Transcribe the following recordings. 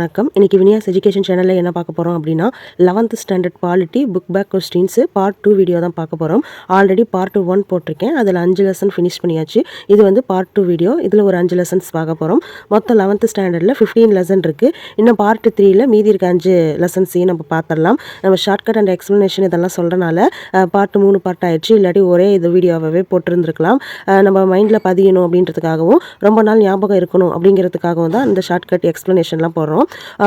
வணக்கம். இன்னைக்கு வினியாஸ் எஜுகேஷன் சேனலில் என்ன பார்க்க போகிறோம் அப்படின்னா eleventh standard polity book back questions part two video தான் பார்க்க போகிறோம் ஆல்ரெடி பார்ட் ஒன் போட்டிருக்கேன். அதில் அஞ்சு லெசன் ஃபினிஷ் பண்ணியாச்சு. இது வந்து பார்ட் டூ வீடியோ இதில் ஒரு அஞ்சு லெசன்ஸ் பார்க்க போகிறோம் மொத்தம் லெவன்த் ஸ்டாண்டர்டில் ஃபிஃப்டீன் லெசன் இருக்குது இன்னும் பார்ட் த்ரீயில் மீதி இருக்க அஞ்சு லெசன்ஸையும் நம்ம பார்த்துடலாம். நம்ம ஷார்ட்கட் அண்ட் எக்ஸ்ப்ளனேஷன் இதெல்லாம் சொல்கிறனால பார்ட் மூணு பார்ட் ஆயிடுச்சு. இல்லாட்டி ஒரே இது வீடியோவாகவே போட்டிருந்துருக்கலாம். நம்ம மைண்டில் பதியணும் அப்படின்றதுக்காகவும் ரொம்ப நாள் ஞாபகம் இருக்கணும் அப்படிங்கிறதுக்காகவும் தான் இந்த ஷார்ட்கட் எக்ஸ்ப்ளனேஷன்லாம் போடுறோம்.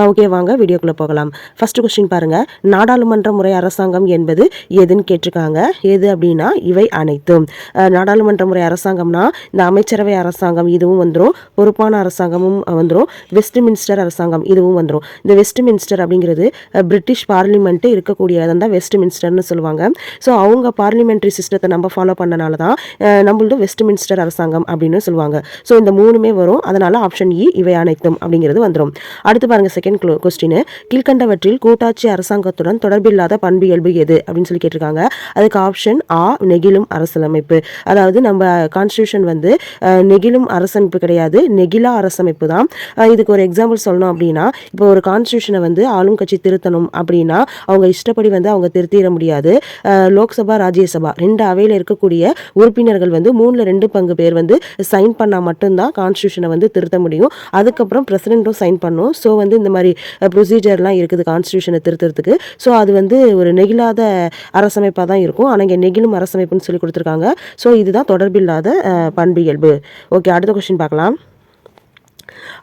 ஓகே வாங்க வீடியோக்குள்ளே போகலாம். ஃபஸ்ட்டு கொஸ்டின் பாருங்கள் நாடாளுமன்ற முறை அரசாங்கம் என்பது எதுன்னு கேட்டிருக்காங்க. எது அப்படின்னா இவை அனைத்தும். நாடாளுமன்ற முறை அரசாங்கம்னா இந்த அமைச்சரவை அரசாங்கம் இதுவும் வந்துடும் பொறுப்பான அரசாங்கமும் வந்துடும் வெஸ்ட் மின்ஸ்டர் அரசாங்கம் இதுவும் வந்துடும் இந்த வெஸ்ட் மின்ஸ்டர் அப்படிங்கிறது பிரிட்டிஷ் பார்லிமெண்ட்டு இருக்கக்கூடியதான் தான் வெஸ்ட் மின்ஸ்டர்னு சொல்லுவாங்க. ஸோ அவங்க பார்லிமெண்ட்ரி சிஸ்டத்தை நம்ம ஃபாலோ பண்ணனால தான் நம்மளது வெஸ்ட் மின்ஸ்டர் அரசாங்கம் அப்படின்னு சொல்லுவாங்க. ஸோ இந்த மூணுமே வரும். அதனால ஆப்ஷன் இ e இவை அனைத்தும் அப்படிங்கிறது வந்துடும் அடுத்து பாருங்க செகண்ட் கொஸ்டின் கீழ்கண்டவற்றில் கூட்டாட்சி அரசாங்கத்துடன் தொடர்பில்லாத பண்பியல்பு எது? அப்படின்னு சொல்லி கேட்டிருக்காங்க. அதுக்கு ஆப்ஷன் ஆ நெகிழும் அரசியலமைப்பு அதாவது நம்ம கான்ஸ்டியூஷன் வந்து நெகிழும் அரசமைப்பு கிடையாது நெகிழா அரசமைப்பு தான். இதுக்கு ஒரு எக்ஸாம்பிள் சொல்லணும் அப்படின்னா இப்போ ஒரு கான்ஸ்டியூஷனை வந்து ஆளும் கட்சி திருத்தணும் அப்படின்னா அவங்க இஷ்டப்படி வந்து அவங்க திருத்திட முடியாது. லோக்சபா ராஜ்யசபா ரெண்டு அவையில் இருக்கக்கூடிய உறுப்பினர்கள் வந்து மூணில் ரெண்டு பங்கு பேர் வந்து சைன் பண்ணால் மட்டும்தான் கான்ஸ்டியூஷனை வந்து திருத்த முடியும். அதுக்கப்புறம் பிரசிடென்ட்டும் சைன் பண்ணும். ஸோ வந்து இந்த மாதிரி ப்ரொசீஜர்லாம் இருக்குது கான்ஸ்டியூஷனை திருத்துறதுக்கு. ஸோ அது வந்து ஒரு நெகிழாத அரசமைப்பாக தான் இருக்கும். ஆனால் இங்கே நெகிழும் அரசமைப்புன்னு சொல்லி கொடுத்துருக்காங்க. ஸோ இதுதான் தொடர்பில்லாத பண்பு பண்பியல்பு ஓகே அடுத்த கொஸ்டின் பார்க்கலாம்.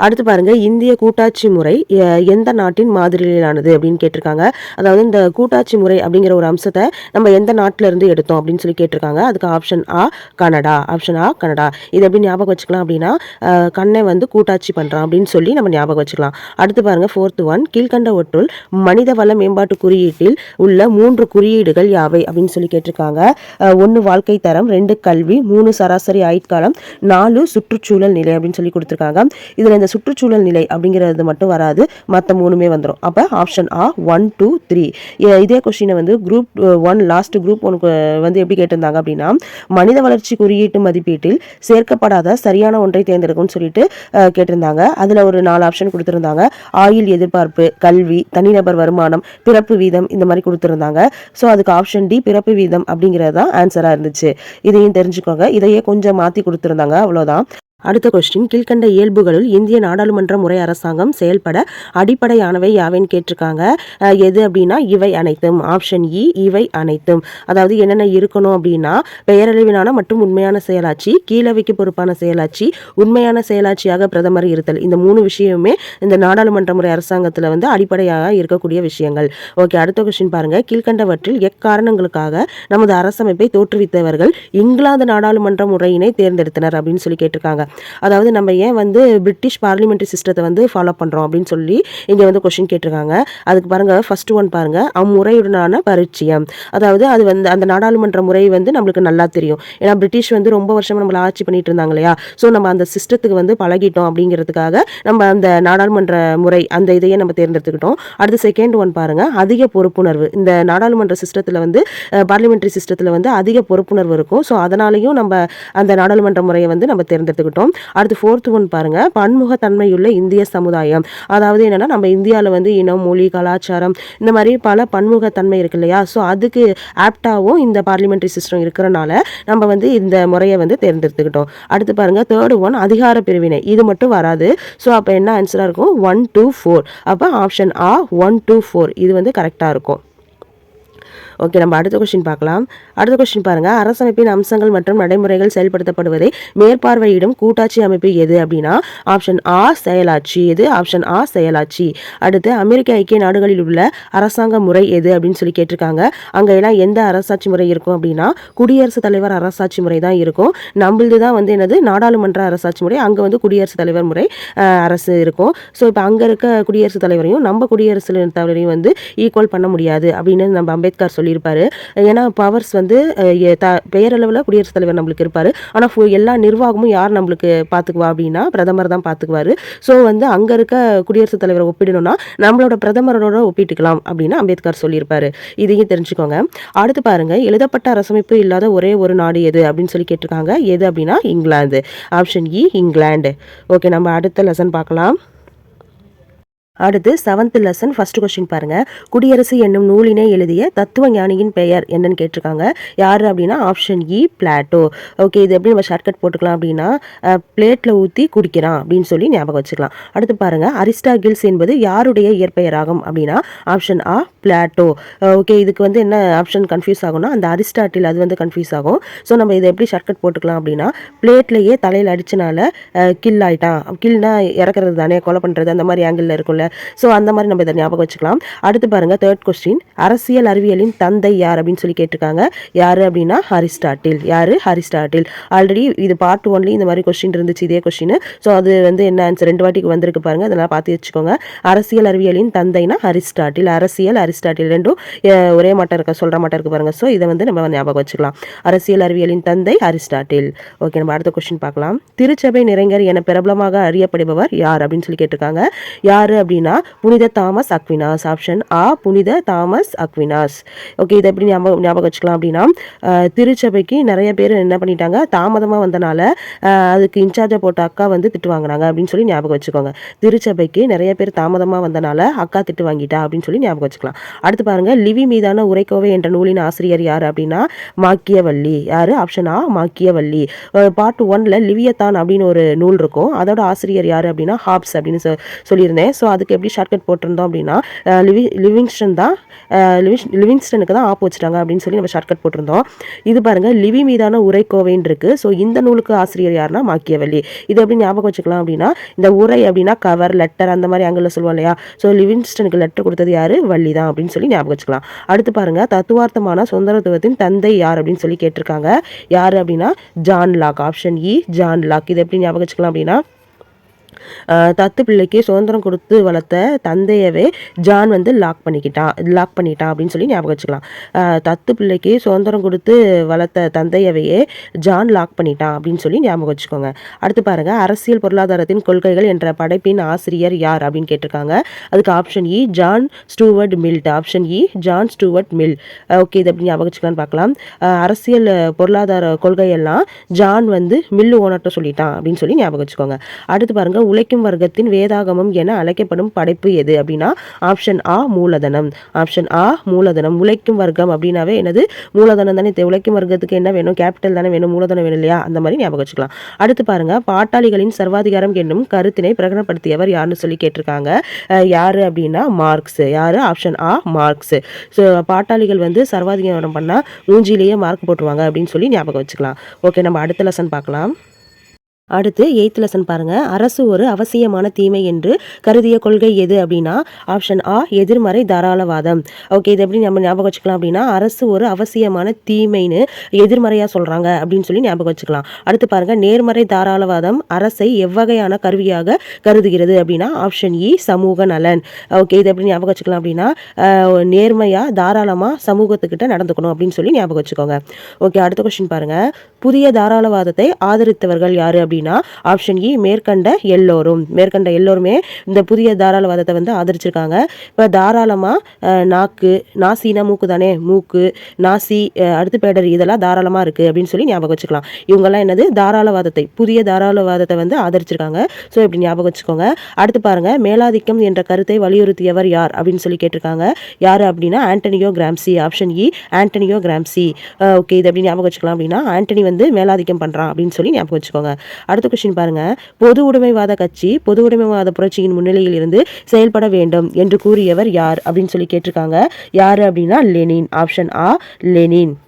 அடுத்து பாருங்க இந்திய கூட்டாட்சி முறை எந்த நாட்டின் மாதிரியிலானது அப்படின்னு கேட்டிருக்காங்க. அதாவது இந்த கூட்டாட்சி முறை அப்படிங்கிற ஒரு அம்சத்தை நம்ம எந்த நாட்டில இருந்து எடுத்தோம் அப்படின்னு சொல்லி கேட்டிருக்காங்க. அதுக்கு ஆப்ஷன் ஆ கனடா. ஆப்ஷன் ஆ கனடா. இது எப்படி ஞாபகம் வச்சுக்கலாம் அப்படின்னா கண்ணை வந்து கூட்டாட்சி பண்றான் அப்படின்னு சொல்லி நம்ம ஞாபகம் வச்சுக்கலாம். அடுத்து பாருங்க ஃபோர்த் ஒன் கீழ்கண்ட ஒற்றுள் மனித வள மேம்பாட்டு குறியீட்டில் உள்ள மூன்று குறியீடுகள் யாவை அப்படின்னு சொல்லி கேட்டிருக்காங்க. ஒன்று வாழ்க்கை தரம் ரெண்டு கல்வி மூணு சராசரி ஆயுட்காலம் நாலு சுற்றுச்சூழல் நிலை அப்படின்னு சொல்லி கொடுத்துருக்காங்க. இதில் இந்த சுற்றுச்சூழல் நிலை அப்படிங்கிறது மட்டும் வராது. மற்ற மூணுமே வந்துடும் அப்போ ஆப்ஷன் ஆ ஒன் டூ த்ரீ இதே கொஷினை வந்து குரூப் ஒன் லாஸ்ட் குரூப் ஒனுக்கு வந்து எப்படி கேட்டிருந்தாங்க அப்படின்னா மனித வளர்ச்சி குறியீட்டு மதிப்பீட்டில் சேர்க்கப்படாத சரியான ஒன்றை தேர்ந்தெடுக்கும்னு சொல்லிட்டு கேட்டிருந்தாங்க. அதில் ஒரு நாலு ஆப்ஷன் கொடுத்துருந்தாங்க. ஆயுள் எதிர்பார்ப்பு கல்வி தனிநபர் வருமானம் பிறப்பு வீதம் இந்த மாதிரி கொடுத்துருந்தாங்க. ஸோ அதுக்கு ஆப்ஷன் டி பிறப்பு வீதம் அப்படிங்கிறது தான் ஆன்சராக இருந்துச்சு. இதையும் தெரிஞ்சுக்கோங்க. இதையே கொஞ்சம் மாற்றி கொடுத்துருந்தாங்க. அவ்வளோதான் அடுத்த கொஸ்டின் கீழ்கண்ட இயல்புகளுள் இந்திய நாடாளுமன்ற முறை அரசாங்கம் செயல்பட அடிப்படையானவை யாவைன்னு கேட்டிருக்காங்க. எது அப்படின்னா இவை அனைத்தும். ஆப்ஷன் இ e, இவை அனைத்தும். அதாவது என்னென்ன இருக்கணும் அப்படின்னா பெயரளவிலான மற்றும் உண்மையான செயலாட்சி கீழவைக்கு பொறுப்பான செயலாட்சி உண்மையான செயலாட்சியாக பிரதமர் இருத்தல். இந்த மூணு விஷயமுமே இந்த நாடாளுமன்ற முறை அரசாங்கத்தில் வந்து அடிப்படையாக இருக்கக்கூடிய விஷயங்கள். ஓகே அடுத்த கொஸ்டின் பாருங்க. கீழ்கண்டவற்றில் எக்காரணங்களுக்காக நமது அரசமைப்பை தோற்றுவித்தவர்கள் இங்கிலாந்து நாடாளுமன்ற முறையினை தேர்ந்தெடுத்தனர் அப்படின்னு சொல்லி கேட்டிருக்காங்க. அதாவது நம்ம ஏன் வந்து பிரிட்டிஷ் பார்லிமெண்ட்ரி சிஸ்டத்தை வந்து ஃபாலோ பண்ணுறோம் அப்படின்னு சொல்லி இங்கே வந்து கொஸ்டின் கேட்டிருக்காங்க. அதுக்கு பாருங்க ஃபர்ஸ்ட் ஒன் பாருங்கள் அம்முறையுடனான பரிச்சயம். அதாவது அது வந்து அந்த நாடாளுமன்ற முறை வந்து நம்மளுக்கு நல்லா தெரியும். ஏன்னா பிரிட்டிஷ் வந்து ரொம்ப வருஷமாக நம்மளை ஆட்சி பண்ணிட்டு இருந்தாங்க இல்லையா? ஸோ நம்ம அந்த சிஸ்டத்துக்கு வந்து பழகிட்டோம் அப்படிங்கிறதுக்காக நம்ம அந்த நாடாளுமன்ற முறை அந்த இதையே நம்ம தேர்ந்தெடுத்துக்கிட்டோம். அடுத்து செகண்ட் ஒன் பாருங்கள் அதிக பொறுப்புணர்வு. இந்த நாடாளுமன்ற சிஸ்டத்தில் வந்து பார்லிமெண்ட்ரி சிஸ்டத்தில் வந்து அதிக பொறுப்புணர்வு இருக்கும். ஸோ அதனாலையும் நம்ம அந்த நாடாளுமன்ற முறையை வந்து நம்ம தேர்ந்தெடுத்துக்கிட்டோம். அடுத்து ஃபோர்த்து ஒன் பாருங்க. பன்முகத்தன்மையுள்ள இந்திய சமுதாயம். அதாவது என்னன்னா நம்ம இந்தியாவில் வந்து இனம் மொழி கலாச்சாரம் இந்த மாதிரி பல பன்முகத்தன்மை இருக்கு இல்லையா? ஸோ அதுக்கு ஆப்டாகவும் இந்த பார்லிமெண்ட்ரி சிஸ்டம் இருக்கிறனால நம்ம வந்து இந்த முறையை வந்து தேர்ந்தெடுத்துக்கிட்டோம். அடுத்து பாருங்க தேர்டு ஒன் அதிகார பிரிவினை. இது மட்டும் வராது. ஸோ அப்போ என்ன ஆன்சராக இருக்கும்? ஒன் டூ ஃபோர் அப்போ ஆப்ஷன் ஆ ஒன் டூ ஃபோர் இது வந்து கரெக்டாக இருக்கும். ஓகே நம்ம அடுத்த கொஸ்டின் பார்க்கலாம். அடுத்த கொஸ்டின் பாருங்க. அரசமைப்பின் அம்சங்கள் மற்றும் நடைமுறைகள் செயல்படுத்தப்படுவதை மேற்பார்வையிடும் கூட்டாட்சி அமைப்பு எது அப்படின்னா ஆப்ஷன் ஆ செயலாட்சி. எது? ஆப்ஷன் ஆ செயலாட்சி. அடுத்து அமெரிக்க ஐக்கிய நாடுகளில் உள்ள அரசாங்க முறை எது அப்படின்னு சொல்லி கேட்டிருக்காங்க. அங்கெல்லாம் எந்த அரசாட்சி முறை இருக்கும் அப்படின்னா குடியரசுத் தலைவர் அரசாட்சி முறை தான் இருக்கும். நம்மளது தான் வந்து என்னது? நாடாளுமன்ற அரசாட்சி முறை. அங்கே வந்து குடியரசுத் தலைவர் முறை அரசு இருக்கும். ஸோ இப்போ அங்கே இருக்க குடியரசுத் தலைவரையும் நம்ம குடியரசு தலைவரையும் வந்து ஈக்குவல் பண்ண முடியாது அப்படின்னு நம்ம அம்பேத்கர் சொல்லியிருப்பாரு. ஏன்னா பவர்ஸ் வந்து த பெயரளவில் குடியரசுத் தலைவர் நம்மளுக்கு இருப்பார். ஆனால் எல்லா நிர்வாகமும் யார் நம்மளுக்கு பார்த்துக்குவா அப்படின்னா பிரதமர் தான் பார்த்துக்குவாரு ஸோ வந்து அங்கே இருக்க குடியரசுத் தலைவரை ஒப்பிடணும்னா நம்மளோட பிரதமரோட ஒப்பிட்டுக்கலாம் அப்படின்னு அம்பேத்கர் சொல்லியிருப்பாரு. இதையும் தெரிஞ்சுக்கோங்க. அடுத்து பாருங்க எழுதப்பட்ட அரசமைப்பு இல்லாத ஒரே ஒரு நாடு எது அப்படின்னு சொல்லி கேட்டிருக்காங்க. எது அப்படின்னா இங்கிலாந்து. ஆப்ஷன் இ இங்கிலாந்து. ஓகே நம்ம அடுத்த லெசன் பார்க்கலாம். அடுத்து செவன்த் லெசன் ஃபர்ஸ்ட் கொஸ்டின் பாருங்க. குடியரசு என்னும் நூலினை எழுதிய தத்துவ ஞானியின் பெயர் என்னன்னு கேட்டிருக்காங்க. யார் அப்படின்னா ஆப்ஷன் இ பிளாட்டோ ஓகே இது எப்படி நம்ம ஷார்ட்கட் போட்டுக்கலாம் அப்படின்னா பிளேட்ல ஊற்றி குடிக்கிறான் அப்படின்னு சொல்லி ஞாபகம் வச்சுக்கலாம். அடுத்து பாருங்க அரிஸ்டாகில்ஸ் என்பது யாருடைய இயற்பெயராகும் அப்படின்னா ஆப்ஷன் ஆ பிளாட்டோ ஓகே இதுக்கு வந்து என்ன ஆப்ஷன் கன்ஃபியூஸ் ஆகும்னா அந்த அரிஸ்டாட்டில் அது வந்து கன்ஃபியூஸ் ஆகும். ஸோ நம்ம இதை எப்படி ஷார்ட்கட் போட்டுக்கலாம் அப்படின்னா பிளேட்லேயே தலையில் அடிச்சனால கில் ஆயிட்டான். கில்னா இறக்குறது தானே கொலை பண்ணுறது அந்த மாதிரி ஆங்கிளில் இருக்கும்ல. ஸோ அந்த மாதிரி நம்ம இதை ஞாபகம் வச்சுக்கலாம். அடுத்து பாருங்க தேர்ட் கொஸ்டின் அரசியல் அறிவியலின் தந்தை யார் அப்படின்னு சொல்லி கேட்டிருக்காங்க. யார் அப்படின்னா ஹரிஸ்டாட்டில். யார்? ஹரிஸ்டாட்டில். ஆல்ரெடி இது பார்ட் ஒன்லி இந்த மாதிரி கொஸ்டின் இருந்துச்சு இதே கொஸ்டின் ஸோ அது வந்து என்ன ஆன்சர் ரெண்டு வாட்டிக்கு வந்திருக்கு பாருங்க. அதெல்லாம் பார்த்து வச்சுக்கோங்க. அரசியல் அறிவியலின் தந்தைனா அரிஸ்டாட்டில் அரசியல் அரிஸ்டாட்டில் ரெண்டும் ஒரே மாட்டம் இருக்க சொல்கிற மாட்டம் இருக்கு பாருங்க. ஸோ இதை வந்து நம்ம ஞாபகம் வச்சுக்கலாம். அரசியல் அறிவியலின் தந்தை அரிஸ்டாட்டில் ஓகே நம்ம அடுத்த கொஸ்டின் பார்க்கலாம். திருச்சபை நிறைஞர் என பிரபலமாக அறியப்படுபவர் யார் அப்படின்னு சொல்லி கேட்டிருக்காங்க. யார் அப்படின்னு அப்படின்னா புனித தாமஸ் அக்வினாஸ். ஆப்ஷன் ஆ புனித தாமஸ் அக்வினாஸ். ஓகே இதை எப்படி ஞாபகம் ஞாபகம் வச்சுக்கலாம் அப்படின்னா திருச்சபைக்கு நிறைய பேர் என்ன பண்ணிட்டாங்க தாமதமாக வந்தனால அதுக்கு இன்சார்ஜை போட்ட அக்கா வந்து திட்டு வாங்கினாங்க அப்படின்னு சொல்லி ஞாபகம் வச்சுக்கோங்க. திருச்சபைக்கு நிறைய பேர் தாமதமாக வந்தனால அக்கா திட்டு வாங்கிட்டா அப்படின்னு சொல்லி ஞாபகம் வச்சுக்கலாம். அடுத்து பாருங்க லிவி மீதான உரைக்கோவை என்ற நூலின் ஆசிரியர் யார் அப்படின்னா மாக்கியவல்லி. யார்? Option A Machiavelli. பார்ட் ஒன்ல லிவியத்தான் அப்படின்னு ஒரு நூல் இருக்கும். அதோட ஆசிரியர் யார் அப்படின்னா ஹாப்ஸ் அப்படின்னு சொல்லியிருந்தேன். ஸோ அதுக்கு எப்படி ஷார்ட்கட் போட்டிருந்தோம் அப்படின்னா லிவி லிவிங்ஸ்டன் தான் அஹ், லிவிங்ஸ்டனுக்கு தான் ஆப் வச்சுட்டாங்க அப்படின்னு சொல்லி நம்ம ஷார்ட்கட் போட்டிருந்தோம். இது பாருங்கள் லிவி மீதான உரைக்கோவைன்னு இருக்கு. ஸோ இந்த நூலுக்கு ஆசிரியர் யாருன்னா மாக்கியவல்லி. இது எப்படி ஞாபகம் வச்சுக்கலாம் அப்படின்னா இந்த உரை அப்படின்னா கவர் லெட்டர் அந்த மாதிரி ஆங்கிளில் சொல்லுவோம் இல்லையா? ஸோ லிவிங்ஸ்டனுக்கு லெட்டர் கொடுத்தது யாரு? வள்ளி தான் அப்படின்னு சொல்லி ஞாபகம் வச்சுக்கலாம். அடுத்து பாருங்கள் தத்துவார்த்தமான சுதந்திரத்துவத்தின் தந்தை யார் அப்படின்னு சொல்லி கேட்டிருக்காங்க. யார் அப்படின்னா ஜான் லாக் ஆப்ஷன் இ e, ஜான் லாக். இது எப்படி ஞாபகம் வச்சுக்கலாம் அப்படின்னா தத்து பிள்ளைக்கு சுதந்திரம் கொடுத்து வளர்த்த தந்தையவே ஜான் வந்து லாக் பண்ணிக்கிட்டான் லாக் பண்ணிட்டான் அப்படின்னு சொல்லி ஞாபகம் வச்சுக்கலாம். தத்து பிள்ளைக்கு சுதந்திரம் கொடுத்து வளர்த்த தந்தையவையே ஜான் லாக் பண்ணிட்டான் அப்படின்னு சொல்லி ஞாபகம் வச்சுக்கோங்க. அடுத்து பாருங்க அரசியல் பொருளாதாரத்தின் கொள்கைகள் என்ற படைப்பின் ஆசிரியர் யார் அப்படின்னு கேட்டிருக்காங்க. அதுக்கு ஆப்ஷன் இ ஜான் ஸ்டூவர்ட் மில்ட் ஆப்ஷன் இ John Stuart Mill. E, okay இது அப்படி ஞாபகம் வச்சுக்கலாம்னு பார்க்கலாம். அரசியல் பொருளாதார கொள்கையெல்லாம் ஜான் வந்து மில்லு ஓனர்ட்ட சொல்லிட்டான் அப்படின்னு சொல்லி ஞாபகம் வச்சுக்கோங்க. அடுத்து பாருங்க உழைக்கும் வர்க்கத்தின் வேதாகமம் என அழைக்கப்படும் படைப்பு எது அப்படின்னா ஆப்ஷன் ஆ மூலதனம். ஆப்ஷன் ஆ மூலதனம். உழைக்கும் வர்க்கம் அப்படின்னாவே என்னது? மூலதனம் தானே தே- உழைக்கும் வர்க்கத்துக்கு என்ன வேணும்? கேபிட்டல் தானே வேணும்? மூலதனம் வேணும் இல்லையா? அந்த மாதிரி ஞாபகம் வச்சுக்கலாம். அடுத்து பாருங்க பாட்டாளிகளின் சர்வாதிகாரம் என்னும் கருத்தினை பிரகடனப்படுத்தியவர் யாருன்னு சொல்லி கேட்டிருக்காங்க. யாரு அப்படின்னா மார்க்ஸ். யாரு? Option A Marx. ஸோ பாட்டாளிகள் வந்து சர்வாதிகாரம் பண்ணால் மூஞ்சிலேயே மார்க் போட்டுருவாங்க அப்படின்னு சொல்லி ஞாபகம் வச்சுக்கலாம். ஓகே நம்ம அடுத்த லெசன் பார்க்கலாம். அடுத்து எயித் லெசன் பாருங்க. அரசு ஒரு அவசியமான தீமை என்று கருதிய கொள்கை எது அப்படின்னா ஆப்ஷன் ஆ எதிர்மறை தாராளவாதம். ஓகே இது எப்படி நம்ம ஞாபகம் வச்சுக்கலாம் அப்படின்னா அரசு ஒரு அவசியமான தீமைன்னு எதிர்மறையா சொல்றாங்க அப்படின்னு சொல்லி ஞாபகம் வச்சுக்கலாம். அடுத்து பாருங்க நேர்மறை தாராளவாதம் அரசை எவ்வகையான கருவியாக கருதுகிறது அப்படின்னா ஆப்ஷன் இ e, சமூக நலன். ஓகே இது எப்படி ஞாபகம் வச்சுக்கலாம் அப்படின்னா நேர்மையாக நேர்மையா தாராளமா சமூகத்துக்கிட்ட நடந்துக்கணும் அப்படின்னு சொல்லி ஞாபகம் வச்சுக்கோங்க. ஓகே அடுத்த கொஸ்டின் பாருங்க. புதிய தாராளவாதத்தை ஆதரித்தவர்கள் யாரு அப்படின்னு அப்படின்னா ஆப்ஷன் இ e, மேற்கண்ட எல்லோரும். மேற்கண்ட எல்லோருமே இந்த புதிய தாராளவாதத்தை வந்து ஆதரிச்சிருக்காங்க. இப்போ தாராளமாக நாக்கு நாசினா மூக்கு தானே மூக்கு நாசி அடுத்து பேடர் இதெல்லாம் தாராளமாக இருக்குது அப்படின்னு சொல்லி ஞாபகம் வச்சுக்கலாம். இவங்கெல்லாம் என்னது? தாராளவாதத்தை புதிய தாராளவாதத்தை வந்து ஆதரிச்சிருக்காங்க. ஸோ இப்படி ஞாபகம் வச்சுக்கோங்க. அடுத்து பாருங்க மேலாதிக்கம் என்ற கருத்தை வலியுறுத்தியவர் யார் அப்படின்னு சொல்லி கேட்டிருக்காங்க. யார் அப்படின்னா ஆண்டனியோ கிராம்சி ஆப்ஷன் இ e, ஆண்டனியோ கிராம்சி. ஓகே இது எப்படி ஞாபகம் வச்சுக்கலாம் அப்படின்னா ஆண்டனி வந்து மேலாதிக்கம் பண்ணுறான் அப்படின்னு சொல்லி ஞாபகம் வச்சுக்கோங்க. அடுத்த கொஸ்டின் பாருங்க. பொது உடைமைவாத கட்சி பொது உடைமைவாத புரட்சியின் முன்னிலையில் இருந்து செயல்பட வேண்டும் என்று கூறியவர் யார்? அப்படின்னு சொல்லி கேட்டிருக்காங்க. யார் அப்படின்னா லெனின். ஆப்ஷன் ஆ லெனின்.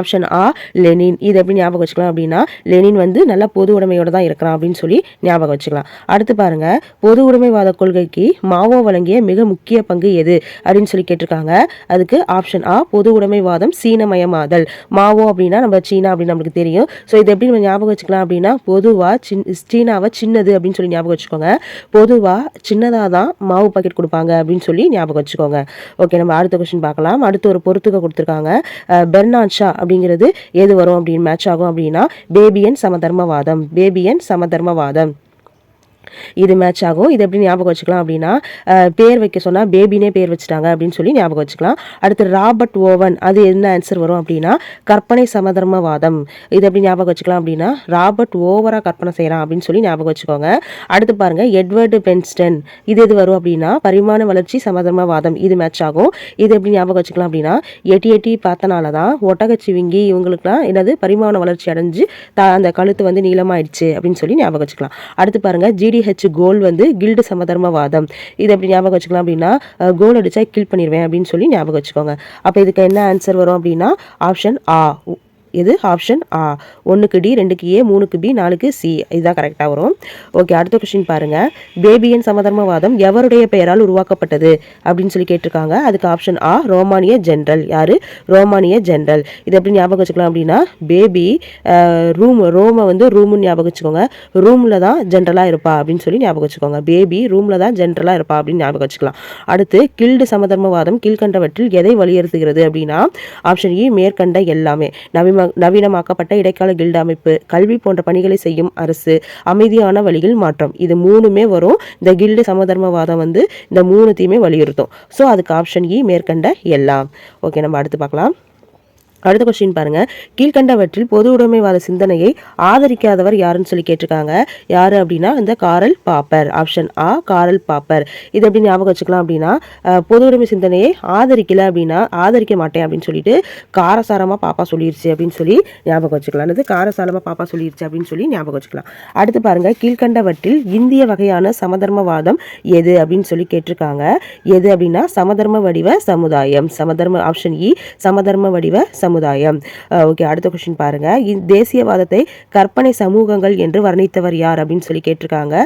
ஆப்ஷன் ஆ லெனின் இது எப்படி ஞாபகம் வச்சுக்கலாம் அப்படின்னா லெனின் வந்து நல்ல பொது உடைமையோட தான் இருக்கிறான் அப்படின்னு சொல்லி ஞாபகம் வச்சுக்கலாம். அடுத்து பாருங்க பொது உடைமைவாத கொள்கைக்கு மாவோ வழங்கிய மிக முக்கிய பங்கு எது அப்படின்னு சொல்லி கேட்டிருக்காங்க. அதுக்கு ஆப்ஷன் ஆ பொது உடைமைவாதம் சீனமயமாதல். மாவோ அப்படின்னா நம்ம சீனா அப்படின்னு நம்மளுக்கு தெரியும். ஸோ இது எப்படி நம்ம ஞாபகம் வச்சுக்கலாம் அப்படின்னா பொதுவாக சின் சீனாவை சின்னது அப்படின்னு சொல்லி ஞாபகம் வச்சுக்கோங்க. பொதுவாக சின்னதாக தான் மாவு பாக்கெட் கொடுப்பாங்க அப்படின்னு சொல்லி ஞாபகம் வச்சுக்கோங்க. ஓகே நம்ம அடுத்த கொஸ்டின் பார்க்கலாம். அடுத்து ஒரு பொறுத்துக்க கொடுத்துருக்காங்க. பெர்னான்ஷா அப்படிங்கிறது எது வரும் அப்படின்னு மேட்ச் ஆகும் அப்படின்னா பேபியன் சமதர்மவாதம் பேபியன் சமதர்மவாதம். இது மேட்ச் ஆகும். இது எப்படி ஞாபகம் வச்சுக்கலாம் அப்படின்னா பேர் வைக்க சொன்னால் பேபினே பேர் வச்சுட்டாங்க அப்படின்னு சொல்லி ஞாபகம் வச்சுக்கலாம். அடுத்து ராபர்ட் ஓவன் அது என்ன ஆன்சர் வரும் அப்படின்னா கற்பனை சமதர்மவாதம். இது எப்படி ஞாபகம் வச்சுக்கலாம் அப்படின்னா ராபர்ட் ஓவராக கற்பனை செய்கிறான் அப்படின்னு சொல்லி ஞாபகம் வச்சுக்கோங்க. அடுத்து பாருங்கள் எட்வர்டு பென்ஸ்டன் இது எது வரும் அப்படின்னா பரிமாண வளர்ச்சி சமதர்மவாதம். இது மேட்ச் ஆகும். இது எப்படி ஞாபகம் வச்சுக்கலாம் அப்படின்னா எட்டி எட்டி பார்த்தனால தான் ஒட்டகச்சிவிங்கி இவங்களுக்குலாம் என்னது பரிமாண வளர்ச்சி அடைஞ்சு த அந்த கழுத்து வந்து நீளமாயிடுச்சு அப்படின்னு சொல்லி ஞாபகம் வச்சுக்கலாம். அடுத்து பாருங்கள் ஜிடி ஜிடிஹெச் கோல் வந்து கில்டு சமதர்மவாதம். இது எப்படி ஞாபகம் வச்சுக்கலாம் அப்படின்னா கோல் அடிச்சா கில் பண்ணிடுவேன் அப்படின்னு சொல்லி ஞாபகம் வச்சுக்கோங்க. அப்போ இதுக்கு என்ன ஆன்சர் வரும் அப்படின்னா ஆப்ஷன் ஆ இது ஆப்ஷன் ஆ ஒன்றுக்கு டி ரெண்டுக்கு ஏ மூணுக்கு பி நாலுக்கு சி இதுதான் கரெக்டாக வரும். ஓகே அடுத்த கொஸ்டின் பாருங்கள் பேபியன் சமதர்மவாதம் எவருடைய பெயரால் உருவாக்கப்பட்டது? அப்படின்னு சொல்லி கேட்டிருக்காங்க. அதுக்கு ஆப்ஷன் ஆ ரோமானிய ஜென்ரல் யார்? ரோமானிய ஜென்ரல் இது எப்படி ஞாபகம் வச்சுக்கலாம் அப்படின்னா பேபி ரூம் ரோமை வந்து ரூம்னு ஞாபகம் வச்சுக்கோங்க. ரூமில் தான் ஜென்ரலாக இருப்பா அப்படின்னு சொல்லி ஞாபகம் வச்சுக்கோங்க. பேபி ரூமில் தான் ஜென்ரலாக இருப்பா அப்படின்னு ஞாபகம் வச்சுக்கலாம். அடுத்து கில்டு சமதர்மவாதம் கீழ்கண்டவற்றில் எதை வலியுறுத்துகிறது அப்படின்னா ஆப்ஷன் இ e, மேற்கண்ட எல்லாமே. நவிம நவீனமாக்கப்பட்ட இடைக்கால கில்டு அமைப்பு கல்வி போன்ற பணிகளை செய்யும் அரசு அமைதியான வழியில் மாற்றம். இது மூணுமே வரும். இந்த கில்டு சமதர்மவாதம் வந்து இந்த மூணுத்தையுமே வலியுறுத்தும். ஸோ அதுக்கு ஆப்ஷன் இ e மேற்கண்ட எல்லாம். ஓகே நம்ம அடுத்து பார்க்கலாம். அடுத்த கொஸ்டின் பாருங்க. கீழ்கண்டவற்றில் பொது உடைமைவாத சிந்தனையை ஆதரிக்காதவர் யாருன்னு சொல்லி கேட்டிருக்காங்க. யாரு அப்படின்னா இந்த காரல் பாப்பர். ஆப்ஷன் ஆ காரல் பாப்பர். இது எப்படி ஞாபகம் வச்சுக்கலாம் அப்படின்னா பொது உடைமை சிந்தனையை ஆதரிக்கல அப்படின்னா ஆதரிக்க மாட்டேன் அப்படின்னு சொல்லிட்டு காரசாரமா பாப்பா சொல்லிருச்சு அப்படின்னு சொல்லி ஞாபகம் வச்சுக்கலாம். அல்லது காரசாரமா பாப்பா சொல்லிருச்சு அப்படின்னு சொல்லி ஞாபகம் வச்சுக்கலாம். அடுத்து பாருங்க கீழ்கண்டவற்றில் இந்திய வகையான சமதர்மவாதம் எது அப்படின்னு சொல்லி கேட்டிருக்காங்க. எது அப்படின்னா சமதர்ம வடிவ சமுதாயம். சமதர்ம ஆப்ஷன் இ e, சமதர்ம வடிவ சமுதாயம். ஓகே அடுத்த கொஸ்டின் பாருங்க. தேசியவாதத்தை கற்பனை சமூகங்கள் என்று வர்ணித்தவர் யார் அப்படின்னு சொல்லி கேட்டிருக்காங்க.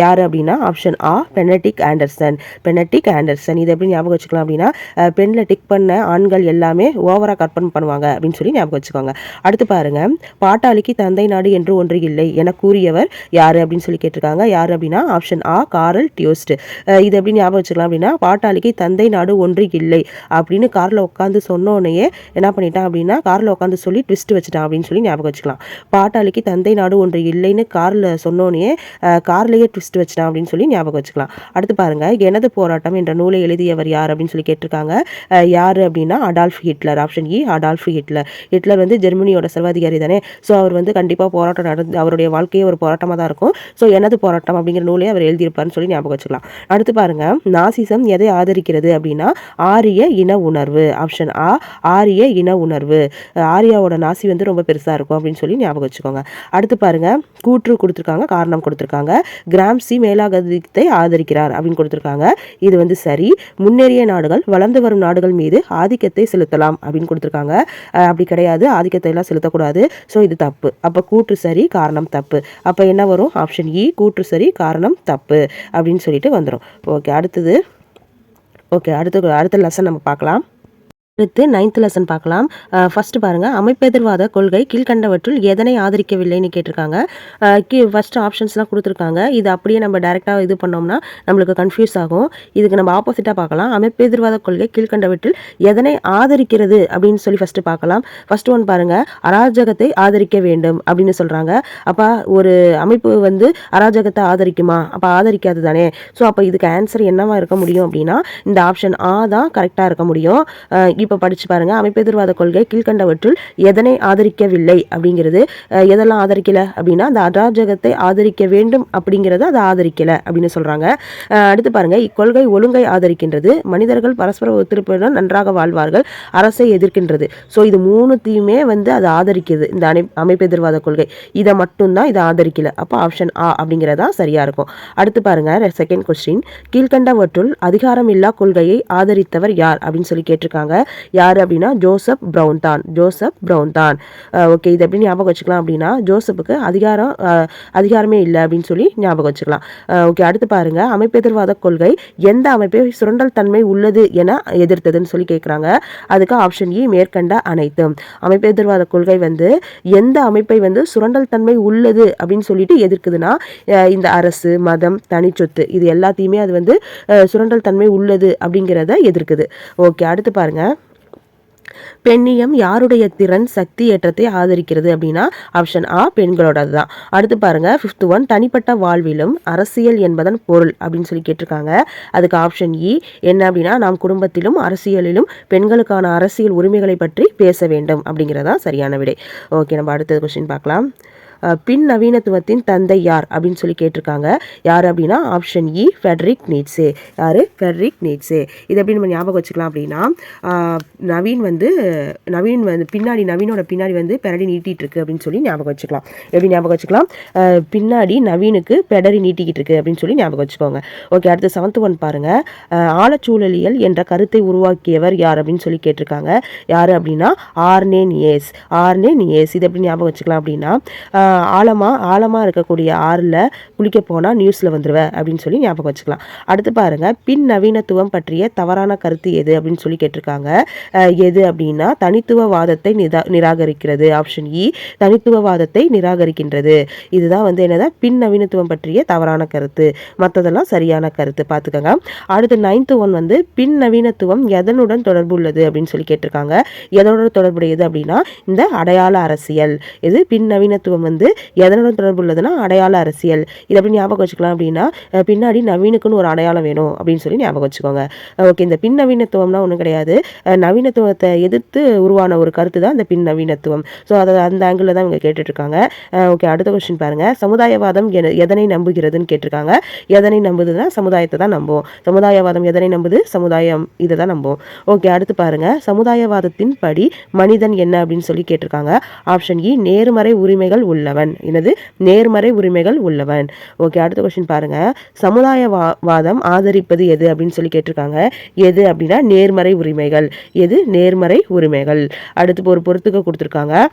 யார் யாரு அப்படின்னா ஆப்ஷன் ஆ பெனடிக் ஆண்டர்சன் பெனட்டிக் ஆண்டர்சன் இது எப்படி ஞாபகம் வச்சுக்கலாம் அப்படின்னா பெண்ணில் டிக் பண்ண ஆண்கள் எல்லாமே ஓவரா கற்பனை பண்ணுவாங்க அப்படின்னு சொல்லி ஞாபகம் வச்சுக்கோங்க. அடுத்து பாருங்க. பாட்டாளிக்கு தந்தை நாடு என்று ஒன்று இல்லை என கூறியவர் யாரு அப்படின்னு சொல்லி கேட்டிருக்காங்க. யாரு அப்படின்னா ஆப்ஷன் ஆ காரல் டியோஸ்ட் இது எப்படி ஞாபகம் வச்சுக்கலாம் அப்படின்னா பாட்டாளிக்கு தந்தை நாடு ஒன்று இல்லை அப்படின்னு கார்ல உட்காந்து சொன்னோடனே என்ன பண்ணிட்டான் அப்படின்னா காரில் உட்காந்து சொல்லி ட்விஸ்ட் வச்சுட்டான் அப்படின்னு சொல்லி ஞாபகம் வச்சுக்கலாம். பாட்டாளிக்கு தந்தை நாடு ஒன்று இல்லைன்னு காரில் சொன்னோன்னே கார்லேயே ட்விஸ்ட் வச்சுட்டான் அப்படின்னு சொல்லி ஞாபகம் வச்சுக்கலாம். அடுத்து பாருங்க எனது போராட்டம் என்ற நூலை எழுதியவர் யார் அப்படின்னு சொல்லி கேட்டிருக்காங்க. யார் அப்படின்னா அடால்ஃப் ஹிட்லர் ஆப்ஷன் இ e, அடால்ஃப் ஹிட்லர். ஹிட்லர் வந்து ஜெர்மனியோட சர்வாதிகாரி தானே. ஸோ அவர் வந்து கண்டிப்பாக போராட்டம் நடந்து அவருடைய வாழ்க்கையே ஒரு போராட்டமாக தான் இருக்கும். ஸோ எனது போராட்டம் அப்படிங்கிற நூலை அவர் எழுதியிருப்பார்னு சொல்லி ஞாபகம் வச்சுக்கலாம். அடுத்து பாருங்க நாசிசம் எதை ஆதரிக்கிறது அப்படின்னா ஆரிய இன உணர்வு ஆப்ஷன் ஆ ஆரிய இன உணர்வு. உணர்வு ஆரியாவோட நாசி வந்து ரொம்ப பெருசாக இருக்கும் அப்படின்னு சொல்லி ஞாபகம் வச்சுக்கோங்க. அடுத்து பாருங்க கூற்று கொடுத்துருக்காங்க காரணம் கொடுத்துருக்காங்க. கிராம்சி மேலாதிக்கத்தை ஆதரிக்கிறார் அப்படின்னு கொடுத்துருக்காங்க. இது வந்து சரி. முன்னேறிய நாடுகள் வளர்ந்து வரும் நாடுகள் மீது ஆதிக்கத்தை செலுத்தலாம் அப்படின்னு கொடுத்துருக்காங்க. அப்படி கிடையாது. ஆதிக்கத்தை எல்லாம் செலுத்தக்கூடாது. ஸோ இது தப்பு. அப்போ கூற்று சரி காரணம் தப்பு. அப்போ என்ன வரும்? ஆப்ஷன் இ e, கூற்று சரி காரணம் தப்பு அப்படின்னு சொல்லிட்டு வந்துடும் ஓகே அடுத்தது ஓகே அடுத்த அடுத்த லெசன் நம்ம பார்க்கலாம். அடுத்து நைன்த் லெசன் பார்க்கலாம். ஃபர்ஸ்ட் பாருங்க. அமைப்பெதிர்வாத கொள்கை கீழ்கண்டவற்றுள் எதனை ஆதரிக்கவில்லைன்னு கேட்டிருக்காங்க. கீ ஃபர்ஸ்ட் ஆப்ஷன்ஸ்லாம் கொடுத்துருக்காங்க. இது அப்படியே நம்ம டைரெக்டாக இது பண்ணோம்னா நம்மளுக்கு கன்ஃபியூஸ் ஆகும். இதுக்கு நம்ம ஆப்போசிட்டாக பார்க்கலாம். அமைப்பெதிர்வாத கொள்கை கீழ்கண்டவற்றில் எதனை ஆதரிக்கிறது அப்படின்னு சொல்லி ஃபர்ஸ்ட் பார்க்கலாம். ஃபர்ஸ்ட் ஒன் பாருங்க. அராஜகத்தை ஆதரிக்க வேண்டும் அப்படின்னு சொல்கிறாங்க அப்போ ஒரு அமைப்பு வந்து அராஜகத்தை ஆதரிக்குமா? அப்போ ஆதரிக்காது தானே. ஸோ அப்போ இதுக்கு ஆன்சர் என்னவா இருக்க முடியும் அப்படின்னா இந்த ஆப்ஷன் ஆ தான் கரெக்டாக இருக்க முடியும். இப்போ படிச்சு பாருங்க. அமைப்பெதிர்வாத கொள்கை கீழ்கண்டவற்றுள் எதனை ஆதரிக்கவில்லை அப்படிங்கிறது. எதெல்லாம் ஆதரிக்கல அப்படின்னா அந்த அராஜகத்தை ஆதரிக்க வேண்டும் அப்படிங்கிறத அதை ஆதரிக்கல அப்படின்னு சொல்றாங்க. அடுத்து பாருங்க. இக்கொள்கை ஒழுங்கை ஆதரிக்கின்றது. மனிதர்கள் பரஸ்பர ஒத்துழைப்புடன் நன்றாக வாழ்வார்கள். அரசை எதிர்க்கின்றது. ஸோ இது மூணுத்தையுமே வந்து அது ஆதரிக்குது. இந்த அணை அமைப்பெதிர்வாத கொள்கை. இதை மட்டும்தான் இதை ஆதரிக்கல. அப்போ ஆப்ஷன் ஆ அப்படிங்கிறதா சரியா இருக்கும். அடுத்து பாருங்க. செகண்ட் கொஸ்டின் கீழ்கண்டவற்றுள் அதிகாரம் இல்லா கொள்கையை ஆதரித்தவர் யார் அப்படின்னு சொல்லி கேட்டிருக்காங்க. யார் அப்படின்னா ஜோசப் ப்ரௌன் தான் ஜோசப் ப்ரௌன் தான் ஓகே இது எப்படி ஞாபகம் வச்சுக்கலாம் அப்படின்னா ஜோசப்புக்கு அதிகாரம் அதிகாரமே இல்லை அப்படின்னு சொல்லி ஞாபகம் வச்சுக்கலாம். ஓகே அடுத்து பாருங்க. அமைப்பெதிர்வாத கொள்கை எந்த அமைப்பை சுரண்டல் தன்மை உள்ளது என எதிர்த்ததுன்னு சொல்லி கேட்குறாங்க அதுக்கு ஆப்ஷன் இ e மேற்கண்ட அனைத்தும். அமைப்பெதிர்வாத கொள்கை வந்து எந்த அமைப்பை வந்து சுரண்டல் தன்மை உள்ளது அப்படின்னு சொல்லிட்டு எதிர்க்குதுன்னா இந்த அரசு மதம் தனிச்சொத்து இது எல்லாத்தையுமே அது வந்து சுரண்டல் தன்மை உள்ளது அப்படிங்கிறத எதிர்க்குது. ஓகே அடுத்து பாருங்கள் பெண்ணியம் யாருடைய திறன் சக்தி ஏற்றத்தை ஆதரிக்கிறது அப்படின்னா ஆப்ஷன் ஆ பெண்களோடது தான் அடுத்து பாருங்க ஃபிஃப்த் ஒன் தனிப்பட்ட வாழ்விலும் அரசியல் என்பதன் பொருள் அப்படின்னு சொல்லி கேட்டிருக்காங்க. அதுக்கு ஆப்ஷன் இ e, என்ன அப்படின்னா நாம் குடும்பத்திலும் அரசியலிலும் பெண்களுக்கான அரசியல் உரிமைகளை பற்றி பேச வேண்டும் அப்படிங்கிறதா சரியான விடை. ஓகே நம்ம அடுத்தது கொஸ்டின் பார்க்கலாம். பின் நவீனத்துவத்தின் தந்தை யார் அப்படின்னு சொல்லி கேட்டிருக்காங்க. யார் அப்படின்னா ஆப்ஷன் இ ஃபெட்ரிக் நீட்ஸே யார்? ஃபெட்ரிக் நீட்ஸே இது எப்படி நம்ம ஞாபகம் வச்சுக்கலாம் அப்படின்னா நவீன் வந்து நவீன் வந்து பின்னாடி நவீனோட பின்னாடி வந்து பெரடி நீட்டிகிட்டு இருக்கு அப்படின்னு சொல்லி ஞாபகம் வச்சுக்கலாம். எப்படி ஞாபகம் வச்சுக்கலாம்? பின்னாடி நவீனுக்கு பெடரி நீட்டிக்கிட்டு இருக்கு அப்படின்னு சொல்லி ஞாபகம் வச்சுக்கோங்க. ஓகே அடுத்து செவன்த் ஒன் பாருங்க. ஆழச்சூழலியல் என்ற கருத்தை உருவாக்கியவர் யார் அப்படின்னு சொல்லி கேட்டிருக்காங்க. யார் அப்படின்னா ஆர்னே நியேஸ். ஆர்னே நியேஸ். இது எப்படி ஞாபகம் வச்சுக்கலாம் அப்படின்னா ஆழமாக ஆழமாக இருக்கக்கூடிய ஆறில் குளிக்க போனால் நியூஸில் வந்துடுவேன் அப்படின்னு சொல்லி ஞாபகம் வச்சுக்கலாம். அடுத்து பாருங்கள் பின் நவீனத்துவம் பற்றிய தவறான கருத்து எது அப்படின்னு சொல்லி கேட்டிருக்காங்க. எது அப்படின்னா தனித்துவவாதத்தை நிதா நிராகரிக்கிறது. ஆப்ஷன் இ e, தனித்துவவாதத்தை நிராகரிக்கின்றது. இதுதான் வந்து என்னதான் பின் நவீனத்துவம் பற்றிய தவறான கருத்து. மற்றதெல்லாம் சரியான கருத்து. பார்த்துக்கோங்க அடுத்து நைன்த்து ஒன் வந்து பின் நவீனத்துவம் எதனுடன் தொடர்பு உள்ளது அப்படின்னு சொல்லி கேட்டிருக்காங்க. எதனுடன் தொடர்புடையது அப்படின்னா இந்த அடையாள அரசியல். இது பின் நவீனத்துவம் வந்து வந்து எதனுடன் தொடர்பு உள்ளதுன்னா அடையாள அரசியல். இது அப்படி ஞாபகம் வச்சுக்கலாம் அப்படின்னா பின்னாடி நவீனுக்குன்னு ஒரு அடையாளம் வேணும் அப்படின்னு சொல்லி ஞாபகம் வச்சுக்கோங்க. ஓகே இந்த பின் நவீனத்துவம்னா ஒன்றும் கிடையாது. நவீனத்துவத்தை எதிர்த்து உருவான ஒரு கருத்து தான் இந்த பின் நவீனத்துவம். ஸோ அதை அந்த ஆங்கிளில் தான் இவங்க கேட்டுட்ருக்காங்க. ஓகே அடுத்த கொஸ்டின் பாருங்க. சமுதாயவாதம் எதனை நம்புகிறதுன்னு கேட்டிருக்காங்க. எதனை நம்புதுன்னா சமுதாயத்தை தான் நம்புவோம். சமுதாயவாதம் எதனை நம்புது? சமுதாயம். இதை தான் நம்புவோம். ஓகே அடுத்து பாருங்க. சமுதாயவாதத்தின் படி மனிதன் என்ன அப்படின்னு சொல்லி கேட்டிருக்காங்க. ஆப்ஷன் இ e, நேர்மறை உரிமைகள் உள்ள. உள்ளவன். எனது நேர்மறை உரிமைகள் உள்ளவன். ஓகே அடுத்த கொஸ்டின் பாருங்க. சமுதாயவா- வாதம் ஆதரிப்பது எது அப்படின்னு சொல்லி கேட்டிருக்காங்க. எது அப்படின்னா நேர்மறை உரிமைகள். எது? நேர்மறை உரிமைகள். அடுத்து ஒரு பொறுத்துக்க கொடுத்துருக்காங்க.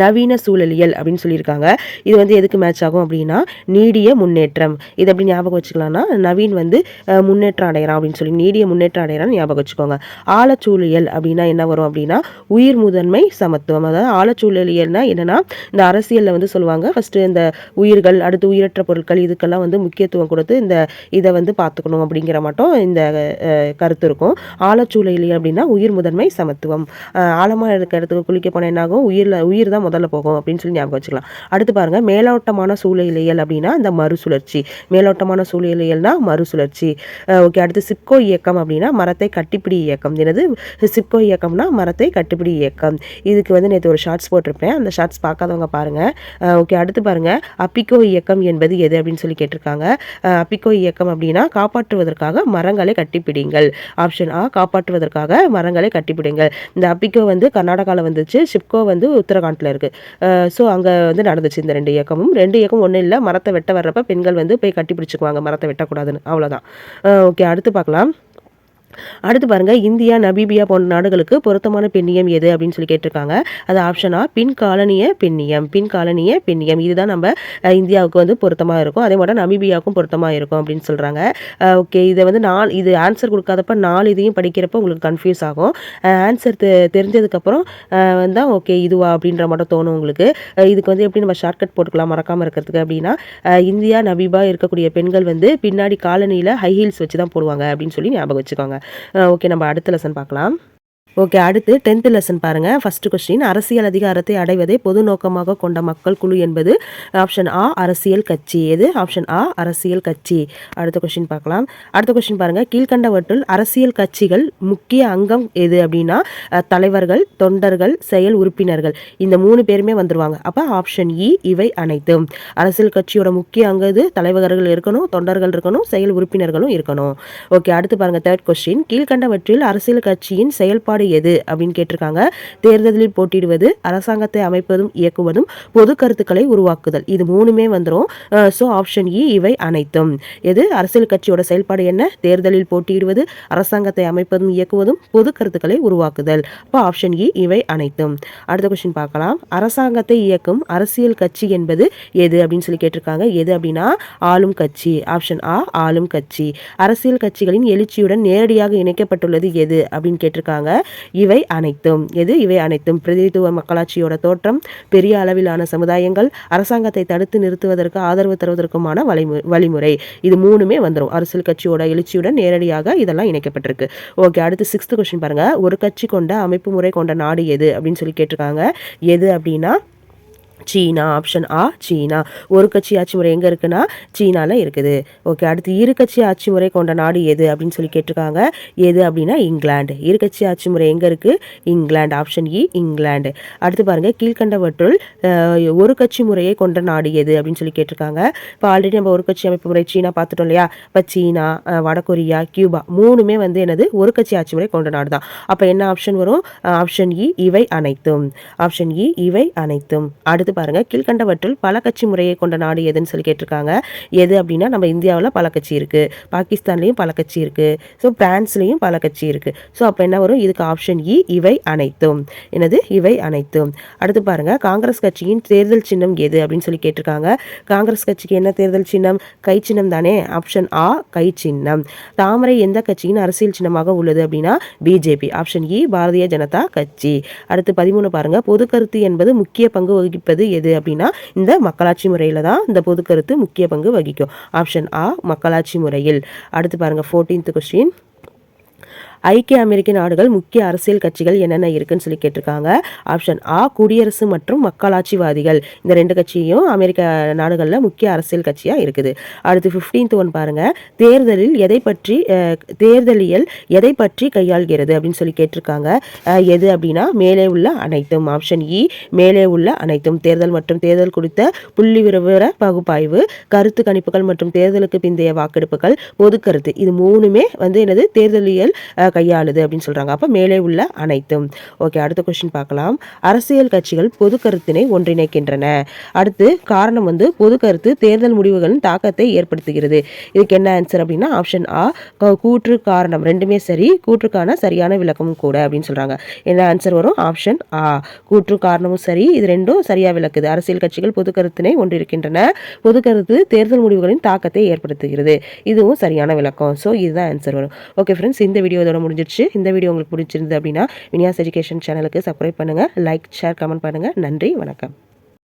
நவீன சூழலியல் அப்படின்னு சொல்லியிருக்காங்க. இது வந்து எதுக்கு மேட்ச் ஆகும் அப்படின்னா நீடிய முன்னேற்றம். இது அப்படி ஞாபகம் வச்சுக்கலாம்னா நவீன் வந்து முன்னேற்றம் அடைகிறான் அப்படின்னு சொல்லி நீடிய முன்னேற்றம் அடைகிறான்னு ஞாபகம் வச்சுக்கோங்க. ஆழச்சூழலியல் அப்படின்னா என்ன வரும் அப்படின்னா உயிர் முதன்மை சமத்துவம். அதாவது ஆழச்சூழலியல்னா என்னன்னா இந்த அரசியலில் வந்து சொல்லுவாங்க ஃபஸ்ட்டு இந்த உயிர்கள் அடுத்து உயிரற்ற பொருட்கள் இதுக்கெல்லாம் வந்து முக்கியத்துவம் கொடுத்து இந்த இதை வந்து பார்த்துக்கணும் அப்படிங்கிற மட்டும் இந்த கருத்து இருக்கும். ஆழச்சூழலியல் அப்படின்னா உயிர் முதன்மை சமத்துவம். ஆழமாக இருக்கிற இருக்க இடத்துக்கு குளிக்க போனால் என்னாகும் உயிரில் உயிர் தான் முதல்ல போகும் அப்படின்னு சொல்லி ஞாபகம் வச்சுக்கலாம். அடுத்து பாருங்கள் மேலோட்டமான சூழலியல் அப்படின்னா இந்த மறுசுழற்சி. மேலோட்டமான சூழலியல்னா மறுசுழற்சி. ஓகே அடுத்து சிப்கோ இயக்கம் அப்படின்னா மரத்தை கட்டிப்பிடி இயக்கம். என்னது? சிப்கோ இயக்கம்னா மரத்தை கட்டிப்பிடி இயக்கம். இதுக்கு வந்து நேற்று ஒரு ஷார்ட்ஸ் போட்டிருப்பேன். அந்த ஷார்ட்ஸ் பார்க்காதவங்க பாருங்கள் ஓகே அடுத்து பாருங்கள் அப்பிக்கோ இயக்கம் என்பது எது அப்படின்னு சொல்லி கேட்டிருக்காங்க. அப்பிக்கோ இயக்கம் அப்படின்னா காப்பாற்றுவதற்காக மரங்களை கட்டிப்பிடிங்கள். ஆப்ஷன் ஆ காப்பாற்றுவதற்காக மரங்களை கட்டிப்பிடுங்கள். இந்த அப்பிக்கோ வந்து கர்நாடகாவில் வந்துச்சு. சிப்கோ வந்து உத்தரகாண்டில் இருக்கு. ஸோ அங்கே வந்து நடந்துச்சு இந்த ரெண்டு இயக்கமும். ரெண்டு இயக்கம் ஒன்றும் இல்லை மரத்தை வெட்ட வர்றப்ப பெண்கள் வந்து போய் கட்டி பிடிச்சிக்குவாங்க. மரத்தை வெட்டக்கூடாதுன்னு. அவ்வளோதான் ஓகே அடுத்து பார்க்கலாம். அடுத்து பாருங்க இந்தியா நபீபியா போன்ற நாடுகளுக்கு பொருத்தமான பெண்ணியம் எது அப்படின்னு சொல்லி கேட்டிருக்காங்க. அது ஆப்ஷனா பின் காலனிய பெண்ணியம் பின் காலனிய பெண்ணியம் இதுதான் நம்ம இந்தியாவுக்கு வந்து பொருத்தமாக இருக்கும். அதே மாதிரி நமீபியாவுக்கும் பொருத்தமாக இருக்கும் அப்படின்னு சொல்கிறாங்க ஓகே இதை வந்து நாலு இது ஆன்சர் கொடுக்காதப்ப நாலு இதையும் படிக்கிறப்ப உங்களுக்கு கன்ஃபியூஸ் ஆகும். ஆன்சர் தெ தெரிஞ்சதுக்கப்புறம் வந்தால் ஓகே இதுவா அப்படின்ற மட்டும் தோணும் உங்களுக்கு. இதுக்கு வந்து எப்படி நம்ம ஷார்ட்கட் போட்டுக்கலாம் மறக்காமல் இருக்கிறதுக்கு அப்படின்னா இந்தியா நபீபா இருக்கக்கூடிய பெண்கள் வந்து பின்னாடி காலனியில் ஹை ஹீல்ஸ் வச்சு தான் போடுவாங்க அப்படின்னு சொல்லி ஞாபகம் வச்சுக்கோங்க. ஓகே நம்ம அடுத்த லெசன் பார்க்கலாம். ஓகே அடுத்து டென்த் லெசன் பாருங்க. ஃபர்ஸ்ட் கொஸ்டின் அரசியல் அதிகாரத்தை அடைவதை பொது நோக்கமாக கொண்ட மக்கள் குழு என்பது ஆப்ஷன் ஆ அரசியல் கட்சி. எது? ஆப்ஷன் ஆ அரசியல் கட்சி. அடுத்த கொஸ்டின் பார்க்கலாம். அடுத்த கொஸ்டின் பாருங்க. கீழ்கண்டவற்றுள் அரசியல் கட்சிகள் முக்கிய அங்கம் எது அப்படின்னா தலைவர்கள் தொண்டர்கள் செயல் உறுப்பினர்கள். இந்த மூணு பேருமே வந்துருவாங்க. அப்போ ஆப்ஷன் இ இவை அனைத்தும். அரசியல் கட்சியோட முக்கிய அங்கு இது தலைவர்கள் இருக்கணும் தொண்டர்கள் இருக்கணும் செயல் உறுப்பினர்களும் இருக்கணும். ஓகே அடுத்து பாருங்க. தேர்ட் கொஸ்டின் கீழ்கண்டவற்றில் அரசியல் கட்சியின் செயல்பாடு எது அப்படின்னு கேட்டிருக்காங்க. தேர்தலில் போட்டியிடுவது அரசாங்கத்தை அமைப்பதும் இயக்குவதும் பொது கருத்துக்களை உருவாக்குதல். இது மூணுமே வந்துடும் ஸோ ஆப்ஷன் இ e இவை அனைத்தும். எது? அரசியல் கட்சியோட செயல்பாடு என்ன? தேர்தலில் போட்டியிடுவது அரசாங்கத்தை அமைப்பதும் இயக்குவதும் பொது கருத்துக்களை உருவாக்குதல். அப்போ ஆப்ஷன் இ இவை அனைத்தும். அடுத்த கொஸ்டின் பார்க்கலாம். அரசாங்கத்தை இயக்கும் அரசியல் கட்சி என்பது எது அப்படின்னு சொல்லி கேட்டிருக்காங்க. எது அப்படின்னா ஆளும் கட்சி. ஆப்ஷன் ஆ ஆளும் கட்சி. அரசியல் கட்சிகளின் எழுச்சியுடன் நேரடியாக இணைக்கப்பட்டுள்ளது எது அப்படின்னு கேட்டிருக்காங்க. இவை அனைத்தும். எது? இவை அனைத்தும் பிரதிநிதித்துவ மக்களாட்சியோட தோற்றம் பெரிய அளவிலான சமுதாயங்கள் அரசாங்கத்தை தடுத்து நிறுத்துவதற்கு ஆதரவு தருவதற்குமான வழிமு வழிமுறை. இது மூணுமே வந்துடும் அரசியல் கட்சியோட எழுச்சியுடன் நேரடியாக இதெல்லாம் இணைக்கப்பட்டிருக்கு. ஓகே அடுத்து சிக்ஸ்த் கொஸ்டின் பாருங்க. ஒரு கட்சி கொண்ட அமைப்பு முறை கொண்ட நாடு எது? அப்படின்னு சொல்லி கேட்டிருக்காங்க. எது அப்படின்னா சீனா ஆப்ஷன் ஆ சீனா. ஒரு கட்சி ஆட்சி முறை எங்கே இருக்குன்னா சீனாவில் இருக்குது. ஓகே அடுத்து இரு கட்சி ஆட்சி முறை கொண்ட நாடு எது அப்படின்னு சொல்லி கேட்டிருக்காங்க. எது அப்படின்னா இங்கிலாந்து. இரு கட்சி ஆட்சி முறை எங்கே இருக்குது இங்கிலாந்து. ஆப்ஷன் இ e, இங்கிலாந்து. அடுத்து பாருங்கள் கீழ்கண்டவற்றுள் ஒரு கட்சி முறையை கொண்ட நாடு எது அப்படின்னு சொல்லி கேட்டிருக்காங்க. இப்போ ஆல்ரெடி நம்ம ஒரு கட்சி அமைப்பு முறை சீனா பார்த்துட்டோம் இல்லையா? இப்போ சீனா வடகொரியா கியூபா மூணுமே வந்து என்னது? ஒரு கட்சி ஆட்சி முறை கொண்ட நாடு தான். அப்போ என்ன ஆப்ஷன் வரும்? ஆப்ஷன் இ e, இவை அனைத்தும். ஆப்ஷன் இ e, இவை அனைத்தும். அடுத்து பாருங்க. கீழ்கண்டவற்றில் பல கட்சி முறையை கொண்ட நாடு எதுன்னு சொல்லி கேட்டிருக்காங்க. எது அப்படின்னா நம்ம இந்தியாவில் பல கட்சி இருக்கு. பாகிஸ்தான்லேயும் பல கட்சி இருக்கு. ஸோ பிரான்ஸ்லேயும் பல கட்சி இருக்கு. ஸோ அப்போ என்ன வரும்? இதுக்கு ஆப்ஷன் இ e, இவை அனைத்தும். என்னது? இவை அனைத்தும். அடுத்து பாருங்க. காங்கிரஸ் கட்சியின் தேர்தல் சின்னம் எது அப்படின்னு சொல்லி கேட்டிருக்காங்க. காங்கிரஸ் கட்சிக்கு என்ன தேர்தல் சின்னம்? கை சின்னம் தானே. ஆப்ஷன் ஆ கை சின்னம். தாமரை எந்த கட்சியின் அரசியல் சின்னமாக உள்ளது அப்படின்னா பிஜேபி ஆப்ஷன் இ பாரதிய ஜனதா கட்சி. அடுத்து பதிமூணு பாருங்க. பொது கருத்து என்பது முக்கிய பங்கு வகிப்பது எது அப்படின்னா இந்த மக்களாட்சி முறையில் தான் இந்த பொது கருத்து முக்கிய பங்கு வகிக்கும். ஆப்ஷன் ஆ மக்களாட்சி முறையில். அடுத்து பாருங்கள் ஃபோர்டீன்த் கொஸ்டின் ஐக்கிய அமெரிக்க நாடுகள் முக்கிய அரசியல் கட்சிகள் என்னென்ன இருக்குன்னு சொல்லி கேட்டிருக்காங்க. ஆப்ஷன் ஆ குடியரசு மற்றும் மக்களாட்சிவாதிகள். இந்த ரெண்டு கட்சியும் அமெரிக்க நாடுகளில் முக்கிய அரசியல் கட்சியாக இருக்குது. அடுத்து ஃபிஃப்டீன்த் ஒன் பாருங்க. தேர்தலில் எதை பற்றி தேர்தலியல் எதை பற்றி கையாள்கிறது அப்படின்னு சொல்லி கேட்டிருக்காங்க. எது அப்படின்னா மேலே உள்ள அனைத்தும். ஆப்ஷன் இ மேலே உள்ள அனைத்தும். தேர்தல் மற்றும் தேர்தல் குறித்த புள்ளி விவர பகுப்பாய்வு கருத்து கணிப்புகள் மற்றும் தேர்தலுக்கு பிந்தைய வாக்கெடுப்புகள் பொது கருத்து இது மூணுமே வந்து என்னது தேர்தலியல் கையாளுது அப்படின்னு சொல்கிறாங்க அப்போ மேலே உள்ள அனைத்தும். ஓகே அடுத்த கொஸ்டின் பார்க்கலாம். அரசியல் கட்சிகள் பொது கருத்தினை ஒன்றிணைக்கின்றன. அடுத்து காரணம் வந்து பொது கருத்து தேர்தல் முடிவுகளின் தாக்கத்தை ஏற்படுத்துகிறது. இதுக்கு என்ன ஆன்சர் அப்படின்னா ஆப்ஷன் ஆ கூற்று காரணம் ரெண்டுமே சரி கூற்றுக்கான சரியான விளக்கமும் கூட அப்படின்னு சொல்கிறாங்க என்ன ஆன்சர் வரும்? ஆப்ஷன் ஆ கூற்று காரணமும் சரி இது ரெண்டும் சரியாக விளக்குது. அரசியல் கட்சிகள் பொது கருத்தினை ஒன்றிருக்கின்றன பொது கருத்து தேர்தல் முடிவுகளின் தாக்கத்தை ஏற்படுத்துகிறது. இதுவும் சரியான விளக்கம். ஸோ இதுதான் ஆன்சர் வரும். ஓகே ஃப்ரெண்ட்ஸ் இந்த வீடியோ இதோட முடிஞ்சிருச்சு இந்த வீடியோ உங்களுக்கு பிடிச்சிருந்தது அப்படின்னா வினியாஸ் எஜுகேஷன் சேனலுக்கு சப்ஸ்கிரைப் பண்ணுங்கள் லைக் ஷேர் கமெண்ட் பண்ணுங்கள் நன்றி வணக்கம்.